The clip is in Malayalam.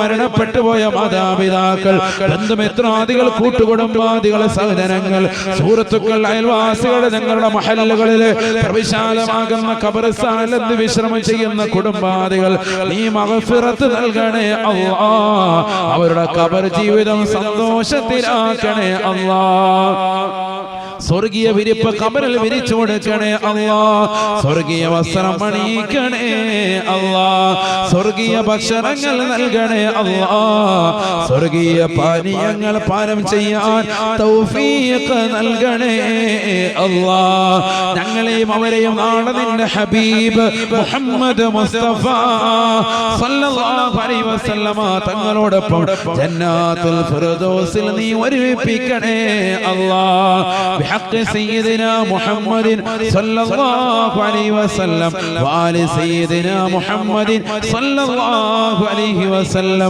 മരണപ്പെട്ടു പോയ മാതാപിതാക്കൾ ബന്ധുമിത്രാദികൾ കൂട്ടുകുടുംബാദികൾ സഹോദരങ്ങൾ സുഹൃത്തുക്കൾ അയൽവാസികൾ ഞങ്ങളുടെ മഹലുകളിൽ പ്രവിശാലമാകുന്ന കബർസ്ഥാനത്ത് വിശ്രമം ചെയ്യുന്ന കുടുംബാദികൾ നീ മകഫിറത്ത് നൽകണേ അള്ളാ അവരുടെ കബർ ജീവിതം സന്തോഷത്തിലാക്കണേ അല്ലാ. സ്വർഗീയ വിരിപ്പ് കബറിൽ വിരിച്ചു കൊടുക്കണേ അല്ലാ. സ്വർഗീയ വസ്ത്രം അണിയിക്കണേ അല്ലാ. സ്വർഗീയ ഭക്ഷണങ്ങൾ നൽകണേ അല്ലാ. സ്വർഗീയ പാനീയങ്ങൾ പാനം ചെയ്യാൻ തൗഫീഖ് നൽകണേ അല്ലാ. ഞങ്ങളെയും അവരെയും നാളെ നിന്റെ ഹബീബ് മുഹമ്മദ് മുസ്തഫ. സല്ലല്ലാഹു അലൈഹി വസല്ലമ തങ്ങളോടൊപ്പം ജന്നത്തുൽ ഫിർദൗസിൽ നീ ഒരുമിപ്പിക്കണേ അല്ലാഹ് ബിഹഖ് സയ്യിദിനാ മുഹമ്മദിൻ സല്ലല്ലാഹു അലൈഹി വസല്ലം. വാലി സയ്യിദിനാ മുഹമ്മദിൻ സല്ലല്ലാഹു അലൈഹി വസല്ലം.